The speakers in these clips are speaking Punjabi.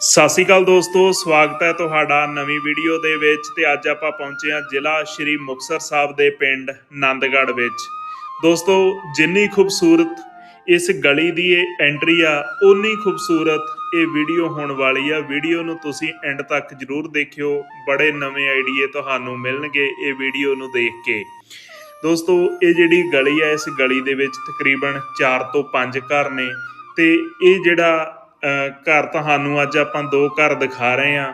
ਸਤਿ ਸ਼੍ਰੀ ਅਕਾਲ ਦੋਸਤੋ, ਸਵਾਗਤ ਹੈ ਤੁਹਾਡਾ ਨਵੀਂ ਵੀਡੀਓ ਦੇ ਵਿੱਚ ਤੇ ਅੱਜ ਆਪਾਂ ਪਹੁੰਚੇ ਹਾਂ ਜ਼ਿਲ੍ਹਾ ਸ਼੍ਰੀ ਮੁਕਤਸਰ ਸਾਹਿਬ ਦੇ ਪਿੰਡ ਨੰਦਗੜ੍ਹ ਵਿੱਚ। ਦੋਸਤੋ, ਜਿੰਨੀ ਖੂਬਸੂਰਤ ਇਸ ਗਲੀ ਦੀ ਇਹ ਐਂਟਰੀ ਆ ਉਨੀ ਖੂਬਸੂਰਤ ਇਹ ਵੀਡੀਓ ਹੋਣ ਵਾਲੀ ਆ। ਵੀਡੀਓ ਨੂੰ ਤੁਸੀਂ ਐਂਡ ਤੱਕ ਜਰੂਰ ਦੇਖਿਓ, ਬੜੇ ਨਵੇਂ ਆਈਡੀਏ ਤੁਹਾਨੂੰ ਮਿਲਣਗੇ ਇਹ ਵੀਡੀਓ ਨੂੰ ਦੇਖ ਕੇ। ਦੋਸਤੋ, ਇਹ ਜਿਹੜੀ ਗਲੀ ਆ, ਇਸ ਗਲੀ ਦੇ ਵਿੱਚ ਤਕਰੀਬਨ 4 ਤੋਂ 5 ਘਰ ਨੇ ਤੇ ਇਹ ਜਿਹੜਾ ਘਰ ਤੁਹਾਨੂੰ ਅੱਜ ਆਪਾਂ ਦੋ ਘਰ ਦਿਖਾ ਰਹੇ ਹਾਂ।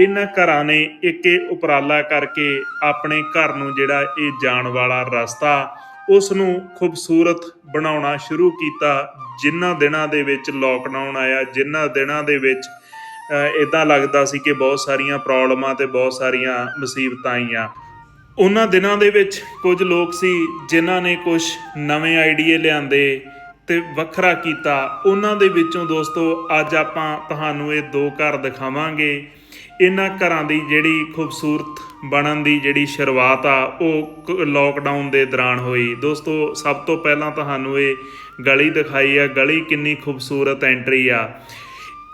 ਇਹਨਾਂ ਘਰਾਂ ਨੇ ਇੱਕ ਇਹ ਉਪਰਾਲਾ ਕਰਕੇ ਆਪਣੇ ਘਰ ਨੂੰ ਜਿਹੜਾ ਇਹ ਜਾਣ ਵਾਲਾ ਰਸਤਾ, ਉਸ ਨੂੰ ਖੂਬਸੂਰਤ ਬਣਾਉਣਾ ਸ਼ੁਰੂ ਕੀਤਾ। ਜਿਨ੍ਹਾਂ ਦਿਨਾਂ ਦੇ ਵਿੱਚ ਲੋਕਡਾਊਨ ਆਇਆ ਜਿਨ੍ਹਾਂ ਦਿਨਾਂ ਦੇ ਵਿੱਚ ਇਦਾਂ ਲੱਗਦਾ ਸੀ ਕਿ ਬਹੁਤ ਸਾਰੀਆਂ ਪ੍ਰੋਬਲਮਾਂ ਤੇ ਬਹੁਤ ਸਾਰੀਆਂ ਮੁਸੀਬਤਾਂ ਆਈਆਂ। ਉਹਨਾਂ ਦਿਨਾਂ ਦੇ ਵਿੱਚ ਕੁਝ ਲੋਕ ਸੀ ਜਿਨ੍ਹਾਂ ਨੇ ਕੁਝ ਨਵੇਂ ਆਈਡੀਏ ਲਿਆਂਦੇ ਤੇ ਵੱਖਰਾ ਕੀਤਾ। ਉਹਨਾਂ ਦੇ ਵਿੱਚੋਂ ਦੋਸਤੋ, ਅੱਜ ਆਪਾਂ ਤੁਹਾਨੂੰ ਇਹ ਦੋ ਘਰ ਦਿਖਾਵਾਂਗੇ। ਇਹਨਾਂ ਘਰਾਂ ਦੀ ਜਿਹੜੀ ਖੂਬਸੂਰਤ ਬਣਨ ਦੀ ਜਿਹੜੀ ਸ਼ੁਰੂਆਤ ਆ, ਉਹ ਲੋਕਡਾਊਨ ਦੇ ਦੌਰਾਨ ਹੋਈ। ਦੋਸਤੋ, ਸਭ ਤੋਂ ਪਹਿਲਾਂ ਤੁਹਾਨੂੰ ਇਹ ਗਲੀ ਦਿਖਾਈ ਆ। ਗਲੀ ਕਿੰਨੀ ਖੂਬਸੂਰਤ ਐਂਟਰੀ ਆ।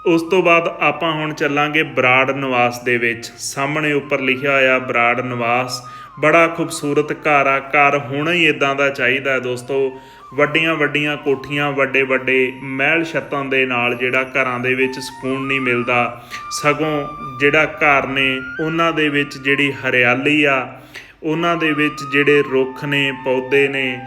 ਉਸ ਤੋਂ ਬਾਅਦ ਆਪਾਂ ਹੁਣ ਚੱਲਾਂਗੇ ਬਰਾੜ ਨਿਵਾਸ ਦੇ ਵਿੱਚ। ਸਾਹਮਣੇ ਉੱਪਰ ਲਿਖਿਆ ਹੋਇਆ ਬਰਾੜ ਨਿਵਾਸ। ਬੜਾ ਖੂਬਸੂਰਤ ਘਰ ਆ। ਘਰ ਹੋਣਾ ਹੀ ਇਦਾਂ ਦਾ ਚਾਹੀਦਾ ਦੋਸਤੋ। ਵੱਡੀਆਂ ਵੱਡੀਆਂ ਕੋਠੀਆਂ, ਵੱਡੇ ਵੱਡੇ ਮਹਿਲ ਛੱਤਾਂ ਦੇ ਨਾਲ ਜਿਹੜਾ ਘਰਾਂ ਦੇ ਵਿੱਚ ਸਕੂਨ ਨਹੀਂ ਮਿਲਦਾ, ਸਗੋਂ ਜਿਹੜਾ ਘਰ ਨੇ ਉਹਨਾਂ ਦੇ ਵਿੱਚ ਜਿਹੜੀ ਹਰਿਆਲੀ ਆ, ਉਹਨਾਂ ਦੇ ਵਿੱਚ ਜਿਹੜੇ ਰੁੱਖ ਨੇ, ਪੌਦੇ ਨੇ,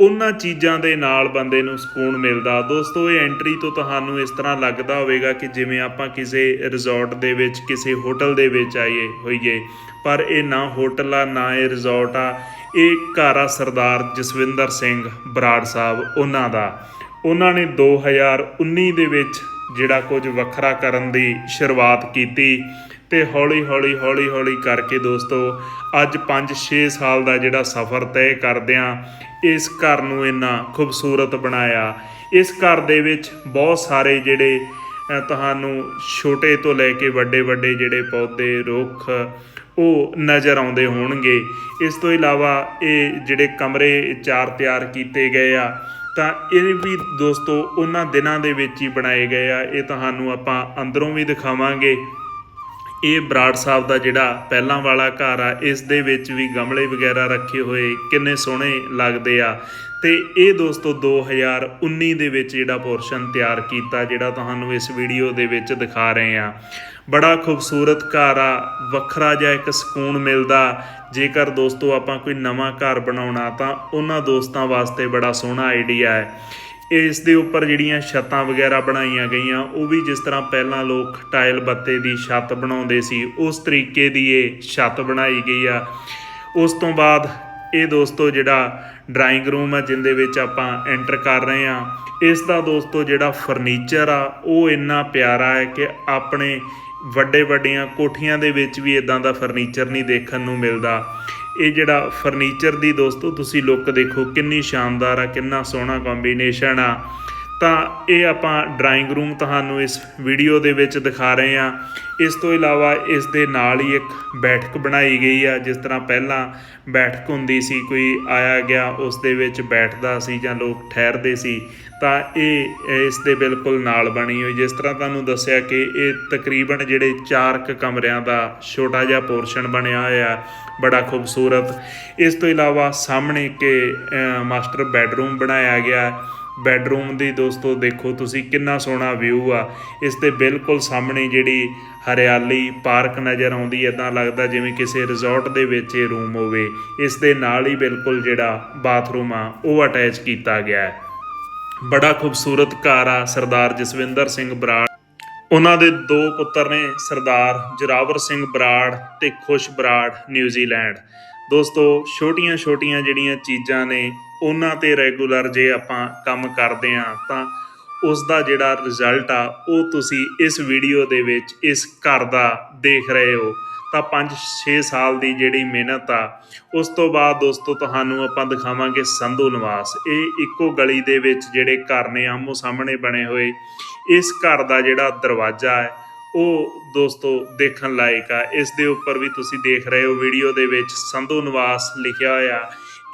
ਉਹਨਾਂ ਚੀਜ਼ਾਂ ਦੇ ਨਾਲ ਬੰਦੇ ਨੂੰ ਸਕੂਨ ਮਿਲਦਾ। ਦੋਸਤੋ, ਇਹ ਐਂਟਰੀ ਤੋਂ ਤੁਹਾਨੂੰ ਇਸ ਤਰ੍ਹਾਂ ਲੱਗਦਾ ਹੋਵੇਗਾ ਕਿ ਜਿਵੇਂ ਆਪਾਂ ਕਿਸੇ ਰਿਜ਼ੋਰਟ ਦੇ ਵਿੱਚ, ਕਿਸੇ ਹੋਟਲ ਦੇ ਵਿੱਚ ਆਏ ਹੋਈਏ, ਪਰ ਇਹ ਨਾ ਹੋਟਲ ਆ, ਨਾ ਇਹ ਰਿਜ਼ੋਰਟ ਆ। ਇਹ ਘਰ ਆ ਸਰਦਾਰ ਜਸਵਿੰਦਰ ਸਿੰਘ ਬਰਾੜ ਸਾਹਿਬ, ਉਹਨਾਂ ਦਾ। ਉਹਨਾਂ ਨੇ 2019 ਦੇ ਵਿੱਚ ਜਿਹੜਾ ਕੁਝ ਵੱਖਰਾ ਕਰਨ ਦੀ ਸ਼ੁਰੂਆਤ ਕੀਤੀ ਤੇ ਹੌਲੀ ਹੌਲੀ ਹੌਲੀ ਹੌਲੀ ਕਰਕੇ ਦੋਸਤੋ, ਅੱਜ 5-6 ਸਾਲ ਦਾ ਜਿਹੜਾ ਸਫ਼ਰ ਤੈਅ ਕਰਦਿਆਂ ਇਸ ਘਰ ਨੂੰ ਇੰਨਾ ਖੂਬਸੂਰਤ ਬਣਾਇਆ। ਇਸ ਘਰ ਦੇ ਵਿੱਚ ਬਹੁਤ ਸਾਰੇ ਜਿਹੜੇ ਤੁਹਾਨੂੰ ਛੋਟੇ ਤੋਂ ਲੈ ਕੇ ਵੱਡੇ ਵੱਡੇ ਜਿਹੜੇ ਪੌਦੇ, ਰੁੱਖ ਉਹ ਨਜ਼ਰ ਆਉਂਦੇ ਹੋਣਗੇ। ਇਸ ਤੋਂ ਇਲਾਵਾ ਇਹ ਜਿਹੜੇ ਕਮਰੇ ਚਾਰ ਤਿਆਰ ਕੀਤੇ ਗਏ ਆ, ਤਾਂ ਇਹ ਵੀ ਦੋਸਤੋ ਉਹਨਾਂ ਦਿਨਾਂ ਦੇ ਵਿੱਚ ਹੀ ਬਣਾਏ ਗਏ ਆ। ਇਹ ਤੁਹਾਨੂੰ ਆਪਾਂ ਅੰਦਰੋਂ ਵੀ ਦਿਖਾਵਾਂਗੇ। ਇਹ ਬਰਾੜ ਸਾਹਿਬ ਦਾ ਜਿਹੜਾ ਪਹਿਲਾਂ ਵਾਲਾ ਘਰ ਆ, ਇਸ ਦੇ ਵਿੱਚ ਵੀ ਗਮਲੇ ਵਗੈਰਾ ਰੱਖੇ ਹੋਏ ਕਿੰਨੇ ਸੋਹਣੇ ਲੱਗਦੇ ਆ। ਤੇ ਇਹ ਦੋਸਤੋ 2019 ਦੇ ਵਿੱਚ ਜਿਹੜਾ ਪੋਰਸ਼ਨ ਤਿਆਰ ਕੀਤਾ, ਜਿਹੜਾ ਤੁਹਾਨੂੰ ਇਸ ਵੀਡੀਓ ਦੇ ਵਿੱਚ ਦਿਖਾ ਰਹੇ ਆ। ਬੜਾ ਖੂਬਸੂਰਤ ਘਰ ਆ, ਵੱਖਰਾ ਜਿਹਾ ਇੱਕ ਸਕੂਨ ਮਿਲਦਾ। ਜੇਕਰ ਦੋਸਤੋ ਆਪਾਂ ਕੋਈ ਨਵਾਂ ਘਰ ਬਣਾਉਣਾ ਤਾਂ ਉਹਨਾਂ ਦੋਸਤਾਂ ਵਾਸਤੇ ਬੜਾ ਸੋਹਣਾ ਆਈਡੀਆ ਹੈ। ਇਸ ਦੇ ਉੱਪਰ ਜਿਹੜੀਆਂ ਛੱਤਾਂ ਵਗੈਰਾ ਬਣਾਈਆਂ ਗਈਆਂ, ਉਹ ਵੀ ਜਿਸ ਤਰ੍ਹਾਂ ਪਹਿਲਾਂ ਲੋਕ ਟਾਇਲ ਬੱਤੇ ਦੀ ਛੱਤ ਬਣਾਉਂਦੇ ਸੀ, ਉਸ ਤਰੀਕੇ ਦੀ ਇਹ ਛੱਤ ਬਣਾਈ ਗਈ ਆ। ਉਸ ਤੋਂ ਬਾਅਦ ਇਹ ਦੋਸਤੋ ਜਿਹੜਾ ਡਰਾਇੰਗ ਰੂਮ ਆ, ਜਿੰਦੇ ਵਿੱਚ ਆਪਾਂ ਐਂਟਰ ਕਰ ਰਹੇ ਆ, ਇਸ ਦਾ ਦੋਸਤੋ ਜਿਹੜਾ ਫਰਨੀਚਰ ਆ, ਉਹ ਇੰਨਾ ਪਿਆਰਾ ਹੈ ਕਿ ਆਪਣੇ ਵੱਡੇ ਵੱਡੀਆਂ ਕੋਠੀਆਂ ਦੇ ਵਿੱਚ ਵੀ ਇਦਾਂ ਦਾ ਫਰਨੀਚਰ ਨਹੀਂ ਦੇਖਣ ਨੂੰ ਮਿਲਦਾ। ਇਹ ਜਿਹੜਾ ਫਰਨੀਚਰ ਦੀ ਦੋਸਤੋ, ਤੁਸੀਂ ਲੁੱਕ ਦੇਖੋ, ਕਿੰਨੀ ਸ਼ਾਨਦਾਰ ਆ, ਕਿੰਨਾ ਸੋਹਣਾ ਕੰਬੀਨੇਸ਼ਨ ਆ। ਤਾਂ ਇਹ ਆਪਾਂ ਡਰਾਇੰਗ ਰੂਮ ਤੁਹਾਨੂੰ ਇਸ ਵੀਡੀਓ ਦੇ ਵਿੱਚ ਦਿਖਾ ਰਹੇ ਆ। ਇਸ ਤੋਂ ਇਲਾਵਾ ਇਸ ਦੇ ਨਾਲ ਹੀ ਇੱਕ ਬੈਠਕ ਬਣਾਈ ਗਈ ਆ, ਜਿਸ ਤਰ੍ਹਾਂ ਪਹਿਲਾਂ ਬੈਠਕ ਹੁੰਦੀ ਸੀ, ਕੋਈ ਆਇਆ ਗਿਆ, ਉਸ ਦੇ ਵਿੱਚ ਬੈਠਦਾ ਸੀ ਜਾਂ ਲੋਕ ਠਹਿਰਦੇ ਸੀ, ਤਾਂ ਇਹ ਇਸ ਦੇ ਬਿਲਕੁਲ ਨਾਲ ਬਣੀ ਹੋਈ। ਜਿਸ ਤਰ੍ਹਾਂ ਤੁਹਾਨੂੰ ਦੱਸਿਆ ਕਿ ਇਹ ਤਕਰੀਬਨ ਜਿਹੜੇ 4 ਕ ਕਮਰਿਆਂ ਦਾ ਛੋਟਾ ਜਿਹਾ ਪੋਰਸ਼ਨ ਬਣਿਆ ਹੋਇਆ ਬੜਾ ਖੂਬਸੂਰਤ। ਇਸ ਤੋਂ ਇਲਾਵਾ ਸਾਹਮਣੇ ਕਿ ਮਾਸਟਰ ਬੈੱਡਰੂਮ ਬਣਾਇਆ ਗਿਆ। ਬੈੱਡਰੂਮ ਦੀ ਦੋਸਤੋ ਦੇਖੋ ਤੁਸੀਂ ਕਿੰਨਾ ਸੋਹਣਾ ਵਿਊ ਆ। ਇਸ 'ਤੇ ਬਿਲਕੁਲ ਸਾਹਮਣੇ ਜਿਹੜੀ ਹਰਿਆਲੀ ਪਾਰਕ ਨਜ਼ਰ ਆਉਂਦੀ ਐਦਾਂ ਲੱਗਦਾ ਜਿਵੇਂ ਕਿਸੇ ਰਿਜ਼ੋਰਟ ਦੇ ਵਿੱਚ ਇਹ ਰੂਮ ਹੋਵੇ। ਇਸ ਦੇ ਨਾਲ ਹੀ ਬਿਲਕੁਲ ਜਿਹੜਾ ਬਾਥਰੂਮ ਆ, ਉਹ ਅਟੈਚ ਕੀਤਾ ਗਿਆ ਹੈ। ਬੜਾ ਖੂਬਸੂਰਤ ਘਰ ਆ ਸਰਦਾਰ ਜਸਵਿੰਦਰ ਸਿੰਘ ਬਰਾੜ ਉਹਨਾਂ ਦੇ ਦੋ ਪੁੱਤਰ ਨੇ ਸਰਦਾਰ ਜਰਾਵਰ ਸਿੰਘ ਬਰਾੜ ਤੇ ਖੁਸ਼ ਬਰਾੜ ਨਿਊਜ਼ੀਲੈਂਡ ਦੋਸਤੋ ਛੋਟੀਆਂ ਛੋਟੀਆਂ ਜਿਹੜੀਆਂ ਚੀਜ਼ਾਂ ਨੇ, ਉਹਨਾਂ ਤੇ ਰੈਗੂਲਰ ਜੇ ਆਪਾਂ ਕੰਮ ਕਰਦੇ ਆ ਤਾਂ ਉਸ ਦਾ ਜਿਹੜਾ ਰਿਜ਼ਲਟ ਆ, ਉਹ ਤੁਸੀਂ ਇਸ ਵੀਡੀਓ ਦੇ ਵਿੱਚ ਇਸ ਘਰ ਦਾ ਦੇਖ ਰਹੇ ਹੋ। ਤਾਂ 5-6 ਸਾਲ ਦੀ ਜਿਹੜੀ ਮਿਹਨਤ ਆ, ਉਸ ਤੋਂ ਬਾਅਦ ਦੋਸਤੋ ਤੁਹਾਨੂੰ ਆਪਾਂ ਦਿਖਾਵਾਂਗੇ ਸੰਧੂ ਨਿਵਾਸ। ਇਹ ਇੱਕੋ ਗਲੀ ਦੇ ਵਿੱਚ ਜਿਹੜੇ ਘਰ ਨੇ ਆਮੋ ਸਾਹਮਣੇ ਬਣੇ ਹੋਏ, ਇਸ ਘਰ ਦਾ ਜਿਹੜਾ ਦਰਵਾਜ਼ਾ ਹੈ, ਉਹ ਦੋਸਤੋ ਦੇਖਣ ਲਾਇਕ ਆ। ਇਸ ਦੇ ਉੱਪਰ ਵੀ ਤੁਸੀਂ ਦੇਖ ਰਹੇ ਹੋ ਵੀਡੀਓ ਦੇ ਵਿੱਚ ਸੰਧੂ ਨਿਵਾਸ ਲਿਖਿਆ ਹੋਇਆ।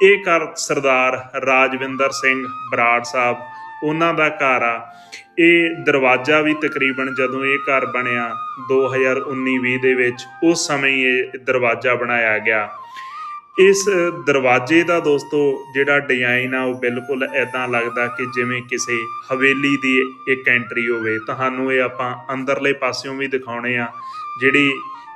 ਇਹ ਘਰ ਸਰਦਾਰ ਰਾਜਵਿੰਦਰ ਸਿੰਘ ਬਰਾੜ ਸਾਹਿਬ ਉਹਨਾਂ ਦਾ ਘਰ ਆ। ਇਹ ਦਰਵਾਜ਼ਾ ਵੀ ਤਕਰੀਬਨ ਜਦੋਂ ਇਹ ਘਰ ਬਣਿਆ 2019-20 ਦੇ ਵਿੱਚ, ਉਸ ਸਮੇਂ ਇਹ ਦਰਵਾਜ਼ਾ ਬਣਾਇਆ ਗਿਆ। ਇਸ ਦਰਵਾਜ਼ੇ ਦਾ ਦੋਸਤੋ, ਜਿਹੜਾ ਡਿਜ਼ਾਈਨ ਆ, ਉਹ ਬਿਲਕੁਲ ਐਦਾਂ ਲੱਗਦਾ ਕਿ ਜਿਵੇਂ ਕਿਸੇ ਹਵੇਲੀ ਦੀ ਇੱਕ ਐਂਟਰੀ ਹੋਵੇ। ਤੁਹਾਨੂੰ ਇਹ ਆਪਾਂ ਅੰਦਰਲੇ ਪਾਸਿਓਂ ਵੀ ਦਿਖਾਉਣੇ ਆ। ਜਿਹੜੀ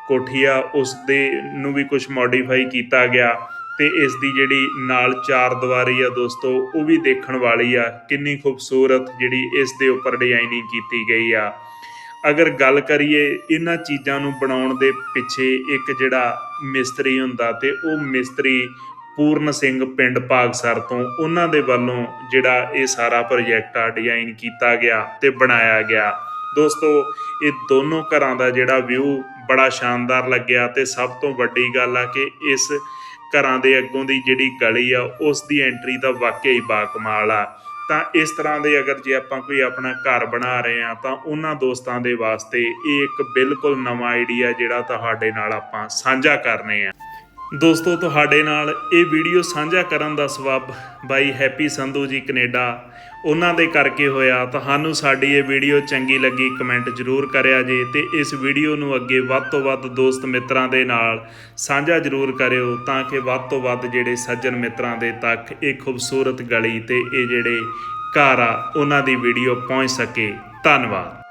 ਕੋਠੀ ਆ ਉਸ ਦੇ ਨੂੰ ਵੀ ਕੁਝ ਮੋਡੀਫਾਈ ਕੀਤਾ ਗਿਆ। ਤੇ ਇਸ ਦੀ ਜਿਹੜੀ ਨਾਲ ਚਾਰ ਦੀਵਾਰੀ ਆ ਦੋਸਤੋ, ਉਹ ਵੀ ਦੇਖਣ ਵਾਲੀ ਆ। ਕਿੰਨੀ ਖੂਬਸੂਰਤ ਜਿਹੜੀ ਇਸ ਦੇ ਉੱਪਰ ਡਿਜ਼ਾਈਨਿੰਗ ਕੀਤੀ ਗਈ ਆ। ਅਗਰ ਗੱਲ ਕਰੀਏ ਇਹਨਾਂ ਚੀਜ਼ਾਂ ਨੂੰ ਬਣਾਉਣ ਦੇ ਪਿੱਛੇ ਇੱਕ ਜਿਹੜਾ ਮਿਸਤਰੀ ਹੁੰਦਾ ਤੇ ਉਹ ਮਿਸਤਰੀ ਪੂਰਨ ਸਿੰਘ ਪਿੰਡ ਭਾਗਸਰ ਤੋਂ ਉਹਨਾਂ ਦੇ ਵੱਲੋਂ ਜਿਹੜਾ ਇਹ ਸਾਰਾ ਪ੍ਰੋਜੈਕਟ ਆ ਡਿਜ਼ਾਈਨ ਕੀਤਾ ਗਿਆ ਤੇ ਬਣਾਇਆ ਗਿਆ। ਦੋਸਤੋ, ਇਹ ਦੋਨੋਂ ਘਰਾਂ ਦਾ ਜਿਹੜਾ ਵਿਊ ਬੜਾ ਸ਼ਾਨਦਾਰ ਲੱਗਿਆ ਤੇ ਸਭ ਤੋਂ ਵੱਡੀ ਗੱਲ ਆ ਕਿ ਇਸ ਘਰਾਂ ਦੇ ਅੱਗੋਂ ਦੀ ਜਿਹੜੀ ਗਲੀ ਆ, ਉਸ ਦੀ ਐਂਟਰੀ ਤਾਂ ਵਾਕਿਆ ਹੀ ਬਾਕਮਾਲ ਆ। ਤਾਂ ਇਸ ਤਰ੍ਹਾਂ ਦੇ ਅਗਰ ਜੇ ਆਪਾਂ ਕੋਈ ਆਪਣਾ ਘਰ ਬਣਾ ਰਹੇ ਆ, ਤਾਂ ਉਹਨਾਂ ਦੋਸਤਾਂ ਦੇ ਵਾਸਤੇ ਇਹ ਇੱਕ ਬਿਲਕੁਲ ਨਵਾਂ ਆਈਡੀਆ ਜਿਹੜਾ ਤੁਹਾਡੇ ਨਾਲ ਆਪਾਂ ਸਾਂਝਾ ਕਰਨੇ ਆ। ਦੋਸਤੋ, ਤੁਹਾਡੇ ਨਾਲ ਇਹ ਵੀਡੀਓ ਸਾਂਝਾ ਕਰਨ ਦਾ ਸਬਬ ਬਾਈ ਹੈਪੀ ਸੰਧੂ ਜੀ ਕੈਨੇਡਾ। ਉਹਨਾਂ ਦੇ ਕਰਕੇ ਹੋਇਆ। ਤੁਹਾਨੂੰ ਸਾਡੀ ਇਹ ਵੀਡੀਓ ਚੰਗੀ ਲੱਗੀ, ਕਮੈਂਟ ਜ਼ਰੂਰ ਕਰਿਆ ਜੇ ਤੇ ਇਸ ਵੀਡੀਓ ਨੂੰ ਅੱਗੇ ਵੱਧ ਤੋਂ ਵੱਧ ਦੋਸਤ ਮਿੱਤਰਾਂ ਦੇ ਨਾਲ ਸਾਂਝਾ ਜ਼ਰੂਰ ਕਰਿਓ ਤਾਂ ਕਿ ਵੱਧ ਤੋਂ ਵੱਧ ਜਿਹੜੇ ਸੱਜਣ ਮਿੱਤਰਾਂ ਦੇ ਤੱਕ ਇਹ ਖੂਬਸੂਰਤ ਗਲੀ ਤੇ ਇਹ ਜਿਹੜੇ ਘਰ ਆ, ਉਹਨਾਂ ਦੀ ਵੀਡੀਓ ਪਹੁੰਚ ਸਕੇ। ਧੰਨਵਾਦ।